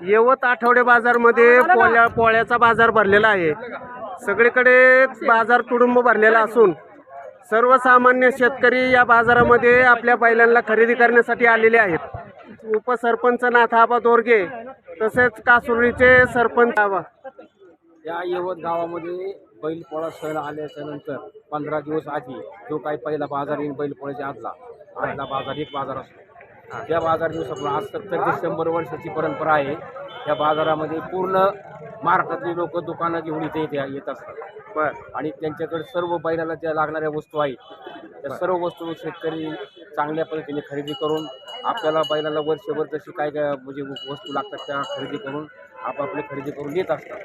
यवत आठवडे बाजारमध्ये पोळ्या पोळ्याचा बाजार भरलेला आहे. सगळीकडे बाजार तुडुंब भरलेला असून सर्वसामान्य शेतकरी या बाजारामध्ये आपल्या बैलांना खरेदी करण्यासाठी आलेले आहेत. उपसरपंच नाथाबा दोरगे तसेच कासुर्डीचे सरपंच आबा. या यवत गावामध्ये बैलपोळा सण आल्याच्यानंतर पंधरा दिवस आधी जो काही पहिला बाजार येईल बैलपोळ्याच्या आदला आदला बाजार एक बाजार असतो. त्या बाजार दिवसापासून आज सत्तर ते शंभर वर्षाची परंपरा आहे. या बाजारामध्ये पूर्ण महाराष्ट्रातली लोक दुकानं घेऊन इथे इथे येत असतात. बर. आणि त्यांच्याकडे सर्व बैलाला ज्या लागणाऱ्या वस्तू आहेत त्या सर्व वस्तू शेतकरी चांगल्या पद्धतीने खरेदी करून आपल्याला बैलाला वर्षभर जशी काय काय म्हणजे वस्तू लागतात त्या खरेदी करून आपापली खरेदी करून येत असतात.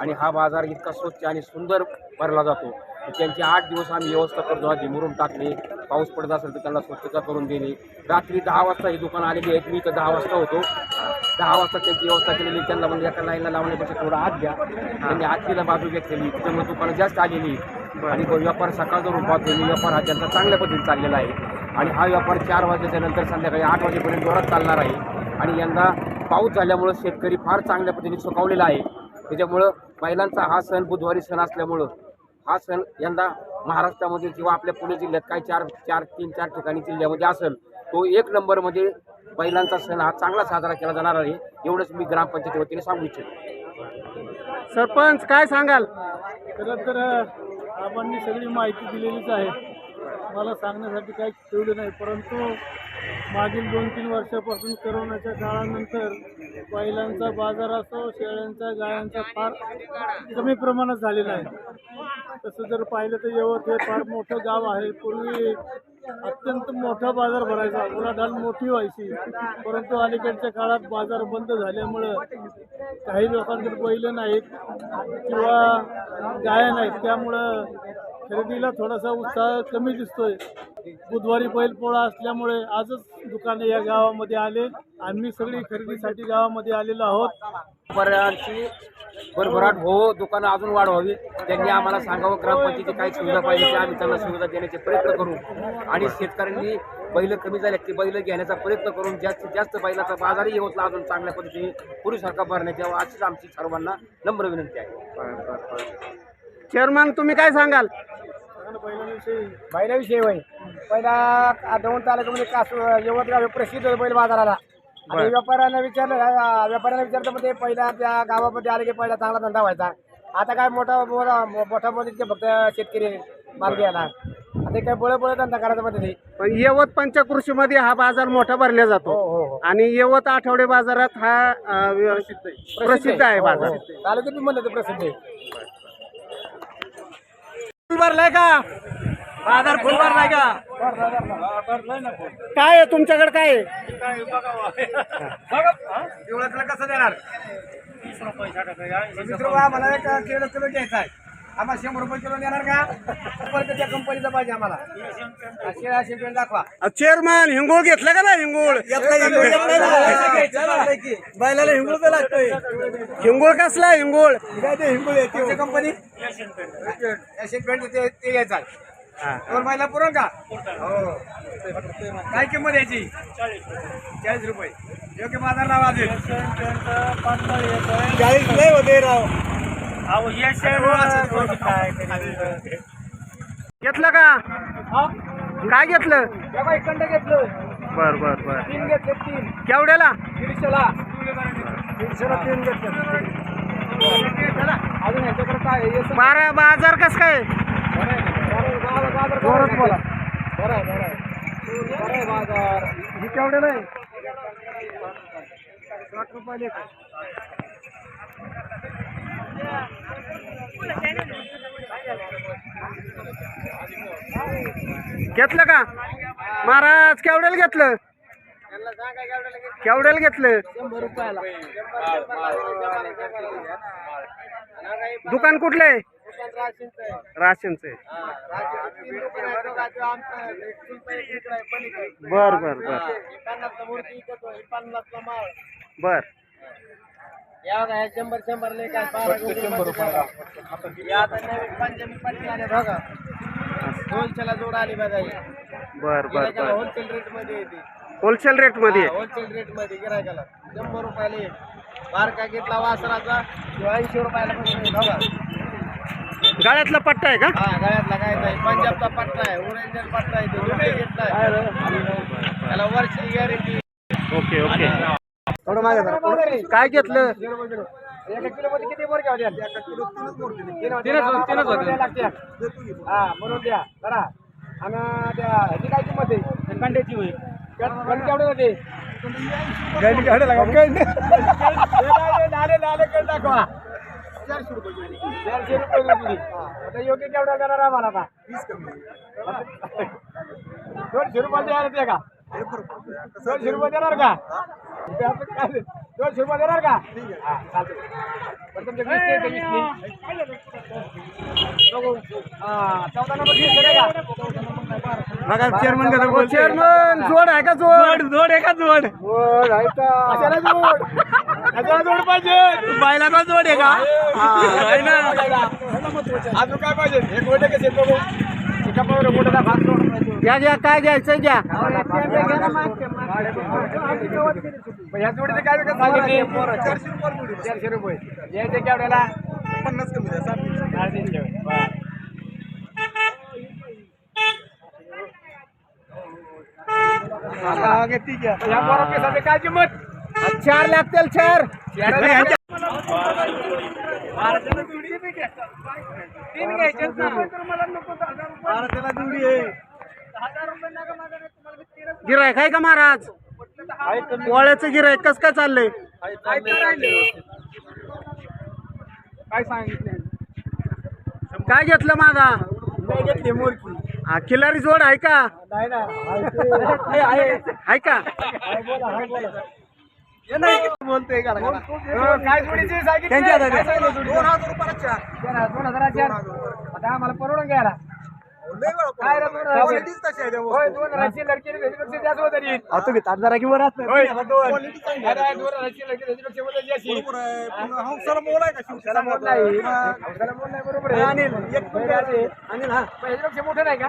आणि हा बाजार इतका स्वच्छ आणि सुंदर भरला जातो. की त्यांची आठ दिवस आम्ही व्यवस्था करतो. आधी मुरुम टाकणे पाऊस पडत असेल तर त्यांना स्वच्छता करून देणे. रात्री दहा वाजता ही दुकानं आलेली आहेत मी तर दहा वाजता होतो. दहा वाजता त्यांची व्यवस्था केलेली त्यांना म्हणजे एका लाईनला लावण्यापेक्षा थोडं आत घ्या. त्यांनी आतलीला बाजू घेतलेली त्याच्यामुळे दुकानं जास्त आलेली आणि तो व्यापार सकाळचा रूपात होईल व्यापार हा त्यांचा चांगल्या पद्धतीने चाललेला आहे. आणि हा व्यापार चार वाजल्याच्या नंतर संध्याकाळी आठ वाजेपर्यंत जोरात चालणार आहे. आणि यंदा पाऊस झाल्यामुळं शेतकरी फार चांगल्या पद्धतीने सुकावलेला आहे. त्याच्यामुळं महिलांचा हा सण बुधवारी सण असल्यामुळं हा सण यंदा महाराष्ट्रामध्ये किंवा आपल्या पुणे जिल्ह्यात काही चार चार तीन चार ठिकाणी जिल्ह्यामध्ये असेल तो एक नंबरमध्ये बैलांचा सण हा चांगला साजरा केला जाणार आहे एवढंच मी ग्रामपंचायती वतीने सांगू इच्छितो. सरपंच काय सांगाल? खरं तर आपण सगळी माहिती दिलेलीच आहे. मला सांगण्यासाठी काही ठेवलं नाही परंतु मागील दोन तीन वर्षापासून करोनाच्या काळानंतर बैलांचा बाजार असो शेळ्यांचा गायांचा फार कमी प्रमाणात झालेला आहे. तसं जर पाहिलं तर यवत हे फार मोठं गाव आहे. पूर्वी अत्यंत मोठा बाजार भरायचा उलाढाल मोठी व्हायची. परंतु अलीकडच्या काळात बाजार बंद झाल्यामुळं काही लोकांकडे बैल नाहीत किंवा गाया नाहीत. त्यामुळं खरेदीला थोडासा उत्साह कमी दिसतोय. बुधवारी बैलपोळा असल्यामुळे आजच दुकाने या गावामध्ये आले. आम्ही सगळी खरेदीसाठी गावामध्ये आलेलो आहोत. व्यापाऱ्यांची भरभराट हो दुकानं अजून वाढवावी. त्यांनी आम्हाला सांगावं ग्रामपंचायती काय सुविधा पाहिजे ते आम्ही त्यांना सुविधा देण्याचे प्रयत्न करू. आणि शेतकऱ्यांनी बैल कमी झाले ते बैल घेण्याचा प्रयत्न करून जास्तीत जास्त बैलाचा बाजारही येवतला अजून चांगल्या पद्धतीने पूर्वीसारखा भरण्यात यावा अशीच आमची सर्वांना नम्र विनंती आहे. चेअरमन तुम्ही काय सांगाल? बैलांविषयी होय. पहिला दोन तालुक्यामध्ये कासू यवत गाव हे प्रसिद्ध होतं बैल बाजाराला. आणि व्यापाऱ्यांना विचारलं अं, व्यापाऱ्यांना विचारलं म्हणजे पहिला त्या गावामध्ये आले की पहिला चांगला धंदा व्हायचा? आता काय मोठा मोठा मोठा मध्ये फक्त शेतकरी माल घ्यायला? आता काय बळ बळ धंदा करायचा मध्ये पण यवत पंचकृषीमध्ये हा बाजार मोठा भरला हो जातो. हो हो आणि यवत आठवडे बाजारात हा अ, व्य- प्रसिद्ध आहे. हो, बाजार. हो. तालुक्यात म्हणलं प्रसिद्ध आहे. फुल भरलाय का? बाजार फुल भरलाय का? काय आहे तुमच्याकडे काय आहे? कसं देणार? वीस रुपये आम्हाला एक किलो किलो घ्यायचा आहे. आम्हाला शंभर रुपये किलो देणार का? परत त्या कंपनीचा पाहिजे आम्हाला. शेळा दाखवा. चेअरमन हिंगोळ घेतलं का ना हिंगोळ? बैलाला हिंगुळ तर लागतोय. हिंगोळ कसला हिंगोळ? काय ते हिंगुळ येते कंपनी एशियन पेंट ते ते घ्यायचा. दोन महिला पुरण का? हो. काय किंमत याची? चाळीस रुपये. योग्य बाजार नाव असेल चाळीस लय होते राव. घेतलं का? काय घेतलं? कंड घेतलं. बर बर बर. तीन घेतले तीन. केवढ्याला? दीडशेला. दीडशेला तीन घेतले. अजून ह्याच्याकडे काय आहे? बारा बाजार कस काय? बाजार जोरात बोला. बरं आहे बरं आहे? बरं आहे बाजार ही केवढ्याला आहे. साठ घेतलं का? महाराज केवढ्याला घेतलं? केवढ्याला घेतलं? दुकान कुठलं आहे? राशनचं बर बर बर. बर. हे नवीन पंजाबी पट्टी आले बघा होलसेलला जोड आली बघा ही. बर बर गिरायकाला बर। होलसेल रेट मध्ये येते। होलसेल रेट मध्ये? होलसेल रेट मध्ये गिरायकाला शंभर रुपयाला एक बारका घेतला वासराचा तो ऐंशी रुपयाला पण बघा गाळ्यातला पट्टा आहे का? हा गळ्यातला काय नाही. पंजाबचा पट्टा आहे ओरिजिनल पट्टा आहे तो दुबई घेतलाय. त्याला वर्षी गॅरंटी ओके ओके थोडं मागे जरा. काय घेतलं? एका किलो मध्ये किती बोर घ्यावं तीनच तीनच- होते. हा म्हणून द्या. जरा आणि त्या ह्याची काय किंमत आहे? कंड्याची होईल. कंड केवढे होते गंड केवढे नाले नाले कंड दाखवा. चारशे रुपये. आता योग्य केवढा देणार आम्हाला आता? दोनशे रुपये देणार ते का? दोनशे रुपये देणार का? दोनशे रुपये देणार का? हा, चालतंय. बरं, तुमच्याकडे वीस नाही, वीस नाही. बघू. हा, चौदा नंबर वीस आहे का? चेअरमन चेअरमन जोड आहे का जोड? जोड आहे का जोड? जोड आहे का? कशाला जोड? कशाला जोड पाहिजे? बायला का जोड आहे का? आहे ना. अजून काय पाहिजे? हे गोटे कसे बघू एका पावर दाखवा या द्या काय घ्यायचं द्या ह्या जोडीचे काय विकत सांगितले चारशे रुपये यायचे केवढ्याला पन्नास कमी ह्या पोरा केसाचे काय किंमत चार लागतील चार. तीन घ्यायचे गिरायक आहे का महाराज? पोळ्याचं गिरायक कस काय चाललंय? काय सांगितलं काय घेतलं माझा घेतली मोरकी. हा खिलारी जोड आहे का? आहे, का. बोलतोय का? काय? दोन हजाराच्या चार. आता आम्हाला परवडून घ्यायला. दोन हजाराची? होय, दोन हजाराची लडकी रे, त्याच्यापेक्षा जास्त होतं होय. अरे, दोन लडकी त्याच्यापेक्षा जास्ती. हौसाला मोल नाही. हौसाला मोल नाही, बरोबर आहे. होय, अरे. पण ह्याच्यापेक्षा मोठं नाही का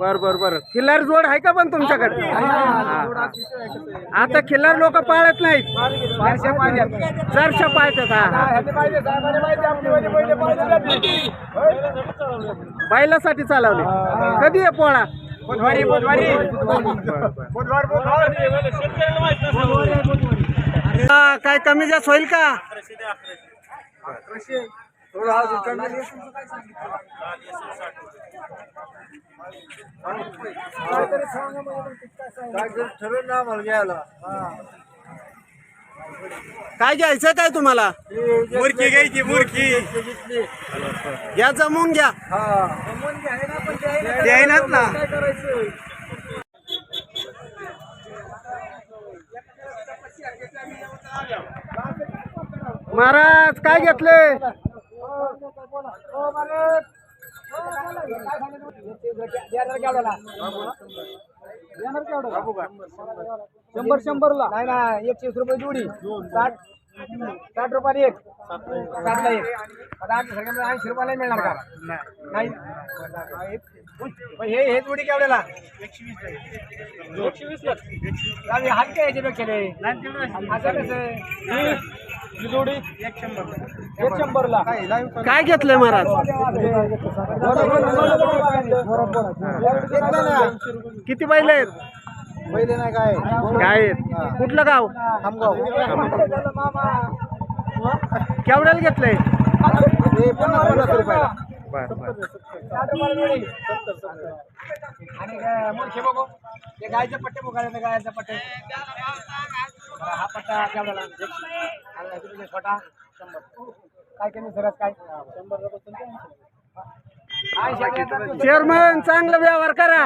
बर बर बर. खिल्लार जोड आहे का पण तुमच्याकडे? आता खिल्लार लोक पाळत नाहीत. जरशा पाळतात. बैलासाठी चालवले. कधी आहे पोळा? बुधवारी बुधवारी. बुधवार बुधवार. काय कमी जास्त होईल का? काय घ्यायचं काय तुम्हाला मुरकी घ्यायची मुरकी घ्या जमून घ्या द्यायनाच ना महाराज. काय घेतले हो, हो, हो, शंभर शंभरला. नाही ना एकशे रुपये जोडी. साठ साठ रुपयाला एक. साठला एक. आता आमच्या सगळ्यांना ऐंशी रुपयाला मिळणार का? नाही. हे हे जोडी केवढ्याला? एकशे वीस आम्ही हात काय याच्यापेक्षा? असं कसं? आहे? ही जोडी एक शंभर. एक शंभरला. काय घेतलंय महाराज? किती बैल आहेत? पहिले नाही काय? काय आहेत? कुठलं गाव? खामगाव. केवढ्याला घेतलंय? पन्नास पन्नास रुपयाला. आणि काय मुलखे ते गायचे पट्टे बघा ते पट्टे हा पट्टा केवढ्याला छोटा शंभर काय कमी सरस काय शंभर चेअरमन चांगला व्यवहार करा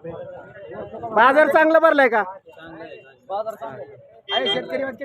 बाजार चांगला भरलाय का शेतकरी वाटते